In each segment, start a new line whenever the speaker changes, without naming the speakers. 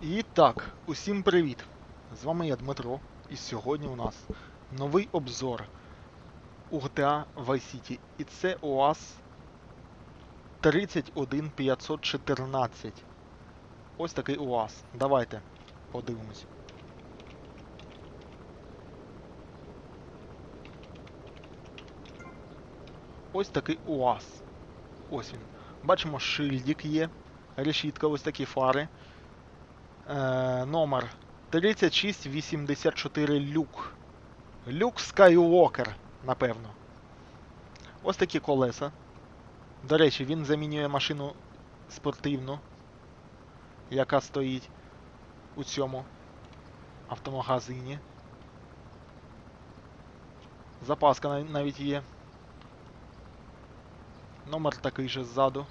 І так, усім привіт! З вами я Дмитро, і сьогодні у нас новий обзор у GTA Vice City. І це УАЗ 31514. Ось такий УАЗ. Давайте подивимось. Ось такий УАЗ. Ось він. Бачимо, шильдик є, решітка, ось такі фари. Е, номер 3684 люк. Люк Скайуокер, напевно. Ось такі колеса. До речі, він замінює машину спортивну, яка стоїть у цьому автомагазині. Запаска навіть є. Номер такий же ззаду.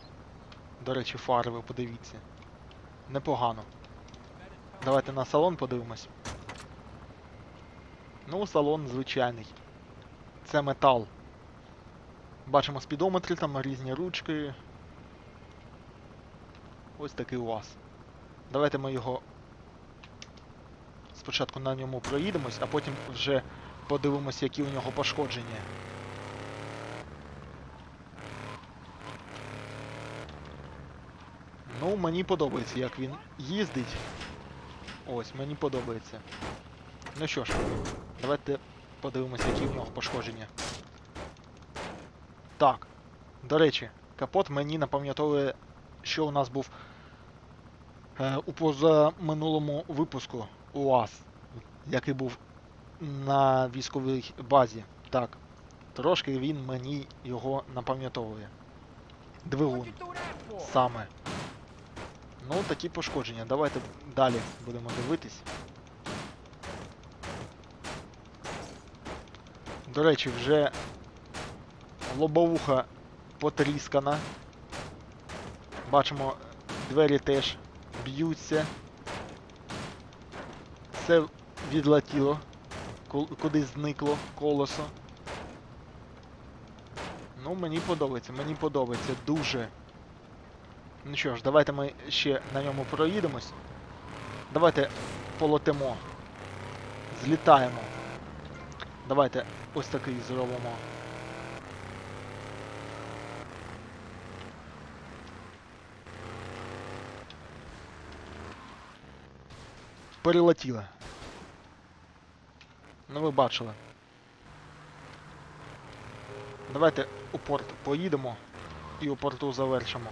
До речі, фари подивіться. Непогано. Давайте на салон подивимось. Ну, салон звичайний. Це метал. Бачимо спідометри, там різні ручки. Ось такий УАЗ. Давайте ми його спочатку на ньому проїдемось, а потім вже подивимось, які у нього пошкодження. Ну, мені подобається, як він їздить. Ось, мені подобається. Ну що ж, давайте подивимося, які в нього пошкодження. Так. До речі, капот мені напам'ятовує, що у нас був е, у позаминулому випуску УАЗ, який був на військовій базі. Так. Трошки він мені його напам'ятовує. Двигун. Саме. Ну, такі пошкодження. Давайте далі будемо дивитись. До речі, вже лобовуха потріскана. Бачимо, двері теж б'ються. Все відлетіло, ку- кудись зникло колесо. Ну, мені подобається, мені подобається дуже. Ну що ж, давайте ми ще на ньому проїдемось. Давайте полетимо. Злітаємо. Давайте ось такий зробимо. Перелетіли. Ну ви бачили. Давайте у порт поїдемо і у порту завершимо.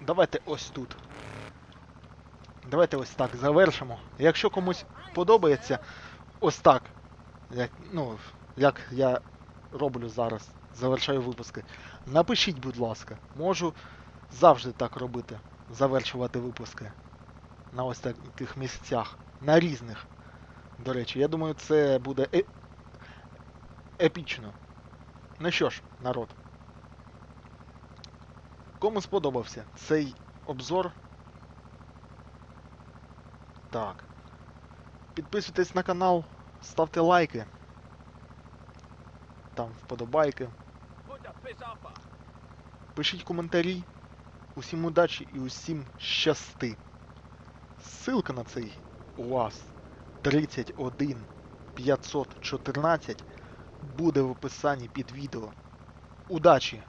Давайте ось тут. Давайте ось так завершимо. Якщо комусь подобається ось так, як, ну, як я роблю зараз, завершаю випуски, напишіть, будь ласка. Можу завжди так робити. Завершувати випуски. На ось таких місцях. На різних. До речі, я думаю, це буде е- епічно. Ну що ж, народ. Кому сподобався цей обзор? Так. Підписуйтесь на канал, ставте лайки. Там вподобайки. Пишіть коментарі. Усім удачі і усім щасти. Ссылка на цей УАЗ 31 514 буде в описанні під відео. Удачі!